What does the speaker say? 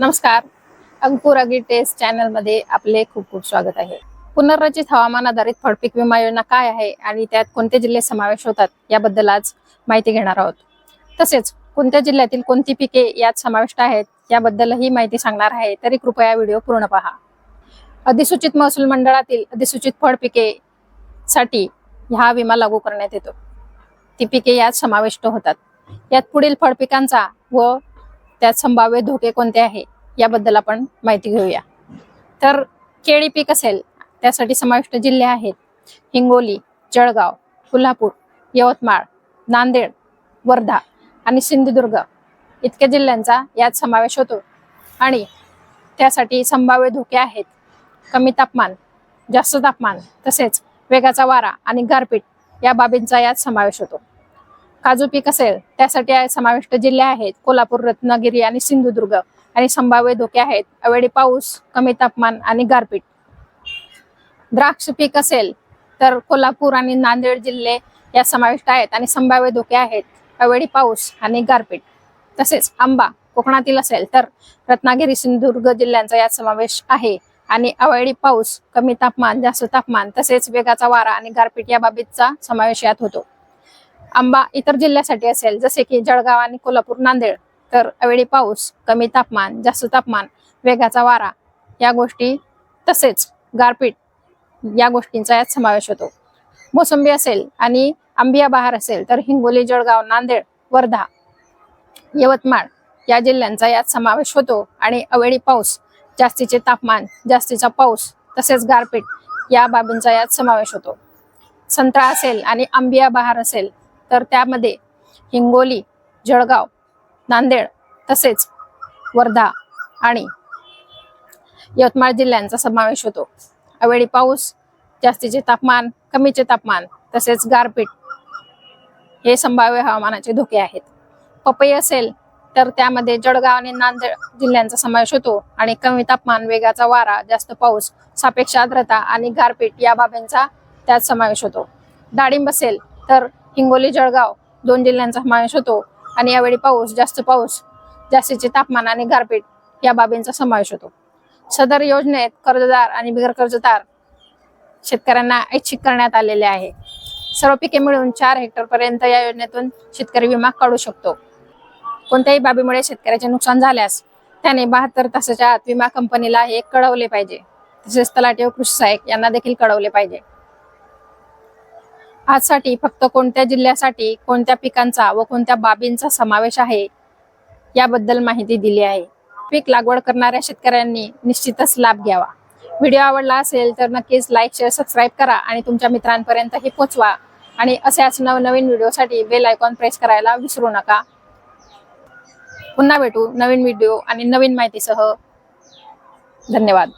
नमस्कार. अंकुर अगी टेस्ट चॅनलमध्ये आपले खूप खूप स्वागत आहे. पुनर्रचित हवामान आधारित फळपीक विमा योजना काय आहे आणि त्यात कोणते जिल्हे समावेश होतात याबद्दल आज माहिती घेणार आहोत. तसेच कोणत्या जिल्ह्यातील कोणती पिके यात समाविष्ट आहेत याबद्दलही माहिती सांगणार आहे तरी कृपया व्हिडिओ पूर्ण पहा. अधिसूचित महसूल मंडळातील अधिसूचित फळ पिके साठी हा विमा लागू करण्यात येतो. ती पिके यात समाविष्ट होतात. यात पुढील फळपिकांचा व त्यात संभाव्य धोके कोणते आहे याबद्दल आपण माहिती घेऊया. तर केळी पीक असेल त्यासाठी समाविष्ट जिल्हे आहेत हिंगोली जळगाव कोल्हापूर यवतमाळ नांदेड वर्धा आणि सिंधुदुर्ग इतक्या जिल्ह्यांचा यात समावेश होतो. आणि त्यासाठी संभाव्य धोके आहेत कमी तापमान जास्त तापमान तसेच वेगाचा वारा आणि गारपीट या बाबींचा यात समावेश होतो. काजू पीक असेल त्यासाठी समाविष्ट जिल्हे आहेत कोल्हापूर रत्नागिरी आणि सिंधुदुर्ग. आणि संभाव्य धोके आहेत अवेळी पाऊस कमी तापमान आणि गारपीट. द्राक्ष पीक असेल तर कोल्हापूर आणि नांदेड जिल्हे या समाविष्ट आहेत आणि संभाव्य धोके आहेत अवेळी पाऊस आणि गारपीट. तसेच आंबा कोकणातील असेल तर रत्नागिरी सिंधुदुर्ग जिल्ह्यांचा यात समावेश आहे. आणि अवेळी पाऊस कमी तापमान जास्त तापमान तसेच वेगाचा वारा आणि गारपीट या बाबींचा समावेश यात होतो. आंबा इतर जिल्ह्यासाठी असेल जसे की जळगाव आणि कोल्हापूर नांदेड तर अवेळी पाऊस कमी तापमान जास्त तापमान वेगाचा वारा या गोष्टी तसेच गारपीट या गोष्टींचा यात समावेश होतो. मोसंबी असेल आणि आंबिया बहार असेल तर हिंगोली जळगाव नांदेड वर्धा यवतमाळ या जिल्ह्यांचा यात समावेश होतो. आणि अवेळी पाऊस जास्तीचे तापमान जास्तीचा पाऊस तसेच गारपीट या बाबींचा यात समावेश होतो. संत्रा असेल आणि आंबिया बहार असेल तर त्यामध्ये हिंगोली जळगाव नांदेड तसेच वर्धा आणि यवतमाळ जिल्ह्यांचा समावेश होतो. अवेळी पाऊस जास्तीचे तापमान कमीचे तापमान तसेच गारपीट हे संभाव्य हवामानाचे धोके आहेत. पपई असेल तर त्यामध्ये जळगाव आणि नांदेड जिल्ह्यांचा समावेश होतो आणि कमी तापमान वेगाचा वारा जास्त पाऊस सापेक्ष आर्द्रता आणि गारपीट या बाबींचा त्यात समावेश होतो. डाळिंब असेल तर हिंगोली जळगाव दोन जिल्ह्यांचा समावेश होतो आणि यावेळी पाऊस जास्त पाऊस जास्तीचे तापमान आणि गारपीट या बाबींचा समावेश होतो. सदर योजनेत कर्जदार आणि बिगर कर्जदार शेतकऱ्यांना ऐच्छिक करण्यात आलेले आहे. सर्व पिके मिळून चार हेक्टर पर्यंत या योजनेतून शेतकरी विमा काढू शकतो. कोणत्याही बाबीमुळे शेतकऱ्याचे नुकसान झाल्यास त्याने बहात्तर तासाच्या आत विमा कंपनीला हे कळवले पाहिजे. तसेच तलाठी व कृषी सहाय्यक यांना देखील कळवले पाहिजे. आजसाठी फक्त कोणत्या जिल्ह्यासाठी कोणत्या पिकांचा व कोणत्या बाबींचा समावेश आहे याबद्दल माहिती दिली आहे. पीक लागवड करणाऱ्या शेतकऱ्यांनी निश्चितच लाभ घ्यावा. व्हिडिओ आवडला असेल तर नक्कीच लाईक शेअर सबस्क्राईब करा आणि तुमच्या मित्रांपर्यंत हे पोचवा. आणि अशाच नवनवीन व्हिडिओसाठी बेल आयकॉन प्रेस करायला विसरू नका. पुन्हा भेटू नवीन व्हिडिओ आणि नवीन माहितीसह. धन्यवाद.